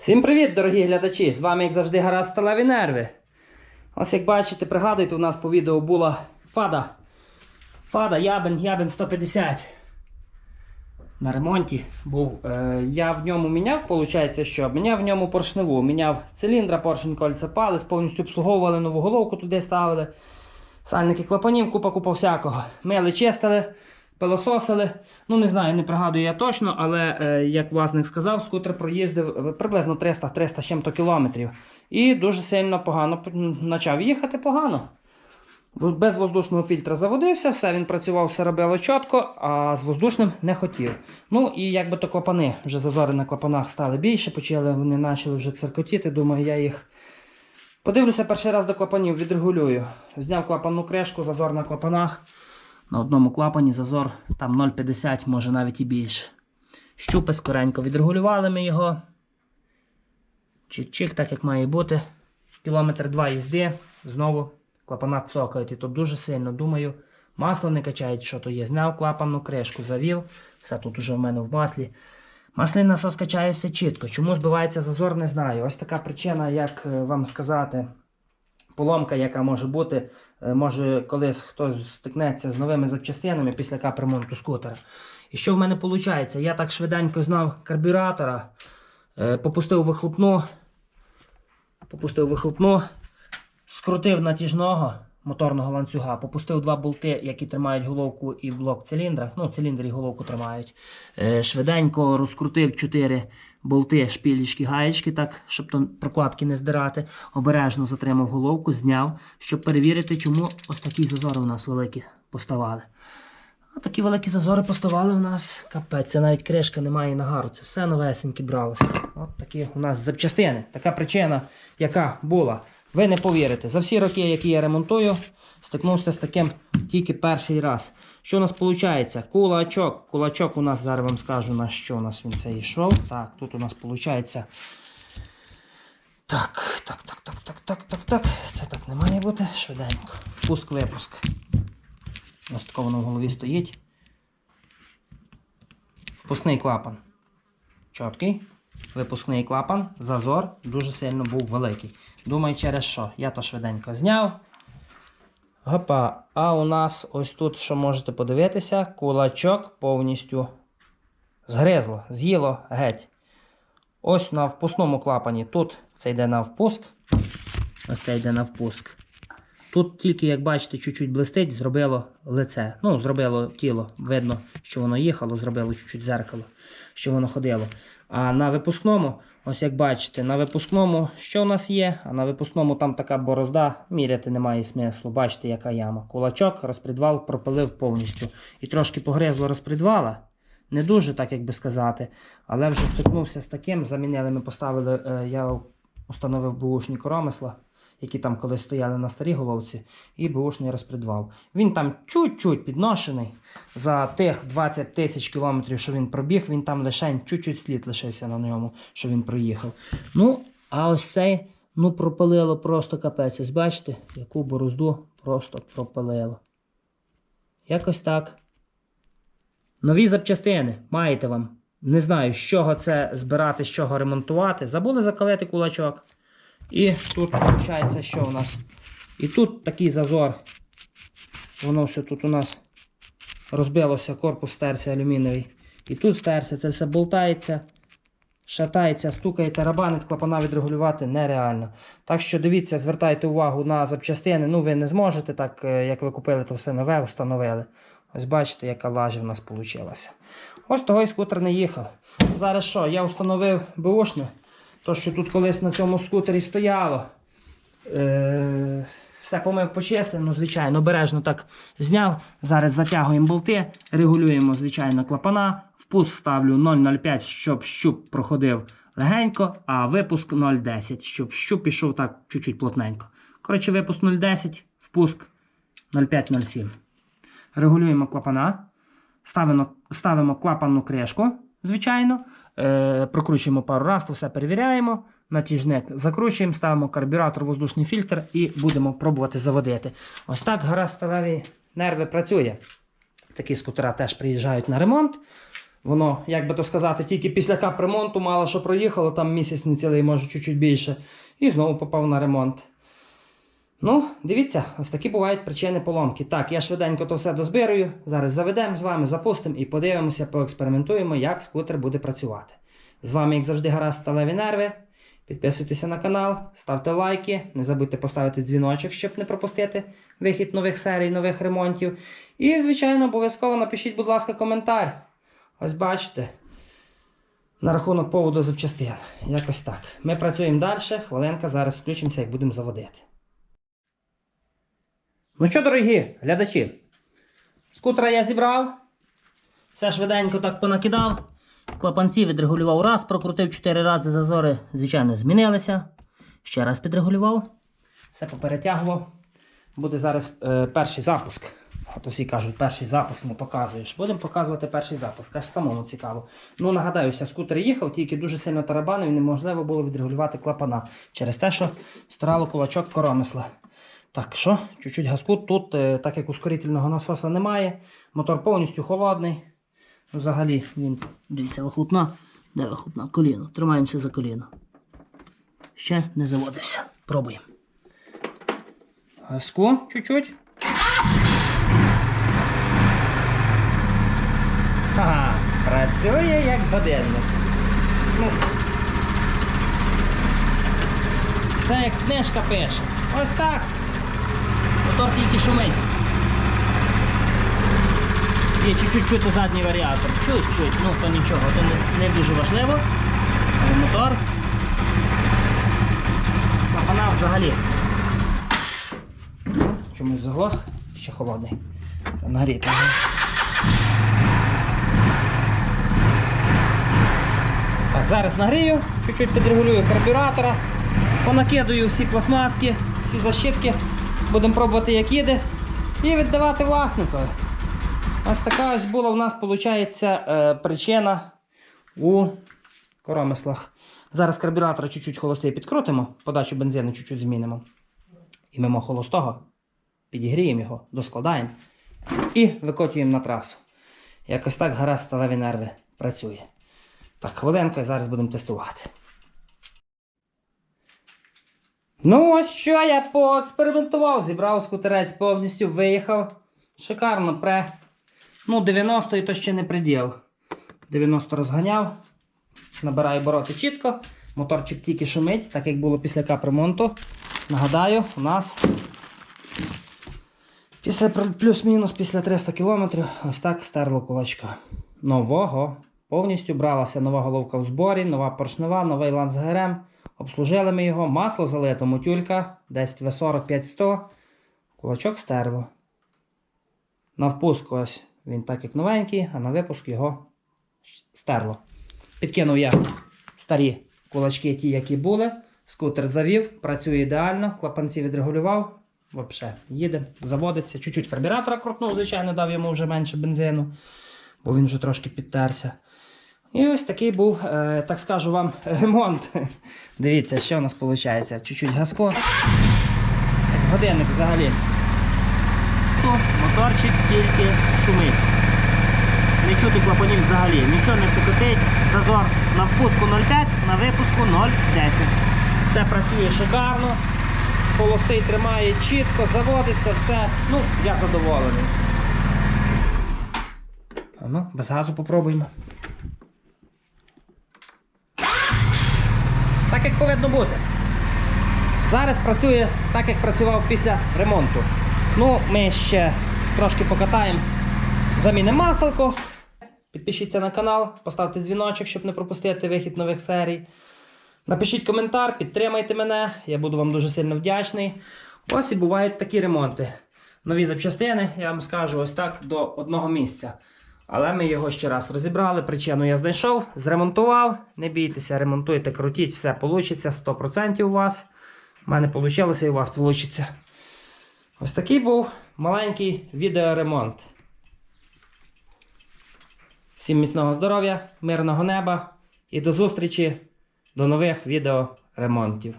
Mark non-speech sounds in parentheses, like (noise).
Всім привіт, дорогі глядачі! З вами, як завжди, гаразд сталеві нерви. Ось як бачите, пригадуєте, у нас по відео була фада. Фада Ябен, Ябен 150. На ремонті був. Е, я в ньому міняв, виходить, що міняв в ньому поршневу. Міняв циліндра, поршень кольця палець, повністю обслуговували нову головку туди ставили. Сальники клапанів, купа купа всякого. Мили, чистили, пилососили. Ну, не знаю, не пригадую я точно, але е, як власник сказав, скутер проїздив е, приблизно 300-300 з чим-то кілометрів. І дуже сильно погано почав їхати погано. Без воздушного фільтра заводився, все він працював, все робило чітко, а з воздушним не хотів. Ну і якби то клапани, вже зазори на клапанах стали більше, почали вони почали вже циркотіти. Думаю, я їх подивлюся перший раз до клапанів, відрегулюю. Зняв клапанну кришку, зазор на клапанах. На одному клапані зазор там 0,50, може навіть і більше. Щупи скоренько відрегулювали ми його. Чик-чик, так як має бути. Кілометр два їзди, знову клапана цокають. І тут дуже сильно думаю, масло не качають, що то є. Зняв клапанну кришку, завів. Все тут уже в мене в маслі. Масляний насос качає все чітко. Чому збивається зазор, не знаю. Ось така причина, як е, вам сказати, поломка, яка може бути. Е, Може, колись хтось стикнеться з новими запчастинами після капремонту скутера. І що в мене виходить? Я так швиденько знав карбюратора, е, попустив вихлопну, попустив вихлопну, скрутив натяжного моторного ланцюга, попустив два болти, які тримають головку і блок циліндра. Ну, циліндр і головку тримають. Е, Швиденько розкрутив чотири болти, шпілічки, гаєчки, так, щоб то прокладки не здирати. Обережно затримав головку, зняв, щоб перевірити, чому ось такі зазори у нас великі поставали. А такі великі зазори поставали у нас. Капець, це навіть кришка немає нагару. Це все новесеньке бралося. От такі у нас запчастини. Така причина, яка була. Ви не повірите. За всі роки, які я ремонтую, стикнувся з таким тільки перший раз. Що у нас виходить? Кулачок. Кулачок у нас зараз вам скажу на що у нас він це йшов. Так, тут у нас виходить. Так, так, так, так, так, так, так, так. Це так не має бути. Швиденько. Пуск-випуск. Ось тако воно в голові стоїть. Впускний клапан. Чіткий. Випускний клапан. Зазор дуже сильно був великий. Думаю, через що? Я то швиденько зняв. Гопа. А у нас ось тут, що можете подивитися, кулачок повністю згризло, з'їло геть. Ось на впускному клапані. Тут це йде на впуск. Ось це йде на впуск. Тут тільки, як бачите, чуть-чуть блистить, зробило лице. Ну, зробило тіло. Видно, що воно їхало, зробило чуть-чуть зеркало, що воно ходило. А на випускному, ось як бачите, на випускному що у нас є? А на випускному там така борозда, міряти немає смислу. Бачите, яка яма. Кулачок, розпредвал пропилив повністю. І трошки погризло розпредвала. Не дуже, так як би сказати. Але вже стикнувся з таким. Замінили, ми поставили, е, я установив бушні коромисла які там колись стояли на старій головці, і бушний розпредвал. Він там чуть-чуть підношений. За тих 20 тисяч кілометрів, що він пробіг, він там лише чуть-чуть слід лишився на ньому, що він проїхав. Ну, а ось цей, ну, пропалило просто капець. Ось бачите, яку борозду просто пропалило. Якось так. Нові запчастини маєте вам. Не знаю, з чого це збирати, з чого ремонтувати. Забули закалити кулачок. І тут виходить, що у нас? І тут такий зазор. Воно все тут у нас розбилося, корпус стерся алюмінієвий. І тут стерся, це все болтається, шатається, стукає, тарабанить, клапана відрегулювати нереально. Так що дивіться, звертайте увагу на запчастини. Ну, ви не зможете, так е, як ви купили, то все нове встановили. Ось бачите, яка лажа в нас вийшла. Ось того і скутер не їхав. Зараз що? Я встановив бушне. То, що тут колись на цьому скутері стояло. Е, все помив почистив, ну, звичайно, обережно так зняв. Зараз затягуємо болти, регулюємо, звичайно, клапана. Впуск ставлю 0,05, щоб щуп проходив легенько, а випуск 0,10, щоб щуп пішов так чуть-чуть плотненько. Коротше, випуск 0,10, впуск 0,5-0,7. Регулюємо клапана. Ставимо, ставимо клапанну кришку, звичайно. Е, прокручуємо пару разів, то все перевіряємо. Натяжник закручуємо, ставимо карбюратор, воздушний фільтр і будемо пробувати заводити. Ось так гаразд сталеві нерви працює. Такі скутера теж приїжджають на ремонт. Воно, як би то сказати, тільки після капремонту мало що проїхало, там місяць не цілий, може чуть-чуть більше. І знову попав на ремонт. Ну, дивіться, ось такі бувають причини поломки. Так, я швиденько то все дозбирую. Зараз заведемо з вами, запустимо і подивимося, поекспериментуємо, як скутер буде працювати. З вами, як завжди, гаразд сталеві нерви. Підписуйтеся на канал, ставте лайки, не забудьте поставити дзвіночок, щоб не пропустити вихід нових серій, нових ремонтів. І, звичайно, обов'язково напишіть, будь ласка, коментар. Ось бачите. На рахунок поводу запчастин. Якось так. Ми працюємо далі. Хвилинка, зараз включимося, як будемо заводити. Ну що, дорогі глядачі, скутера я зібрав. Все швиденько так понакидав. Клапанці відрегулював раз, прокрутив 4 рази зазори, звичайно, змінилися. Ще раз підрегулював. Все поперетягував. Буде зараз е, перший запуск. От усі кажуть, перший запуск не показуєш. Будемо показувати перший запуск. Аж самому цікаво. Ну, нагадаюся, скутер їхав, тільки дуже сильно тарабанив і неможливо було відрегулювати клапана. Через те, що старало кулачок коромисла. Так, що? Чуть-чуть газку. Тут, е, так як ускорительного насоса немає, мотор повністю холодний. Взагалі він, дивіться, вихлопна. Де вихлопна? Коліно. Тримаємося за коліно. Ще не заводився. Пробуємо. Газку чуть-чуть. Ха, працює як годинник. Ну, Це як книжка пише. Ось так. Мотор тільки шумить. Є чуть-чуть чути задній варіатор. Чуть-чуть, ну то нічого, то не, не дуже важливо. Мотор. Клапана взагалі. Чомусь заглох, ще холодний. Нагріти. Так, зараз нагрію, чуть-чуть підрегулюю карбюратора, понакидую всі пластмаски, всі защитки, будемо пробувати, як їде, і віддавати власникові. Ось така ось була у нас, виходить, причина у коромислах. Зараз карбюратора чуть-чуть холостий підкрутимо, подачу бензину чуть-чуть змінимо. І мимо холостого підігріємо його, доскладаємо і викотуємо на трасу. Якось так гаразд сталеві нерви працює. Так, хвилинка, зараз будемо тестувати. Ну, що я поекспериментував, зібрав скутерець, повністю виїхав. Шикарно пре. Ну, 90 і то ще не приділ. 90 розганяв. Набираю обороти чітко. Моторчик тільки шумить, так як було після капремонту. Нагадаю, у нас після плюс-мінус після 300 км ось так стерло кулачка. Нового. Повністю бралася нова головка в зборі, нова поршнева, новий ланц ГРМ. Обслужили ми його, масло залито, мотюлька, десь В40 500. Кулачок стерло. На впуск ось він так як новенький, а на випуск його стерло. Підкинув я старі кулачки, ті, які були. Скутер завів, працює ідеально, клапанці відрегулював. Взагалі, їде, заводиться. Чуть-чуть карбюратора крутнув, звичайно, дав йому вже менше бензину, бо він вже трошки підтерся. І ось такий був, е, так скажу вам, (laughs) ремонт. Дивіться, що у нас виходить. Чуть-чуть газку. Як Годинник взагалі. Моторчик тільки шумить. Не чути клапанів взагалі. Нічого не цикотить. Зазор на впуску 0,5, на випуску 0,10. Все працює шикарно. Холостий тримає чітко, заводиться, все. Ну, я задоволений. А ну, без газу попробуємо. Так як повинно бути. Зараз працює так, як працював після ремонту. Ну, ми ще трошки покатаємо, замінимо маселко. Підпишіться на канал, поставте дзвіночок, щоб не пропустити вихід нових серій. Напишіть коментар, підтримайте мене, я буду вам дуже сильно вдячний. Ось і бувають такі ремонти. Нові запчастини, я вам скажу, ось так до одного місця. Але ми його ще раз розібрали. Причину я знайшов, зремонтував. Не бійтеся, ремонтуйте, крутіть, все вийде, 100% у вас. У мене вийшло і у вас вийде. Ось такий був маленький відеоремонт. Всім міцного здоров'я, мирного неба і до зустрічі до нових відеоремонтів.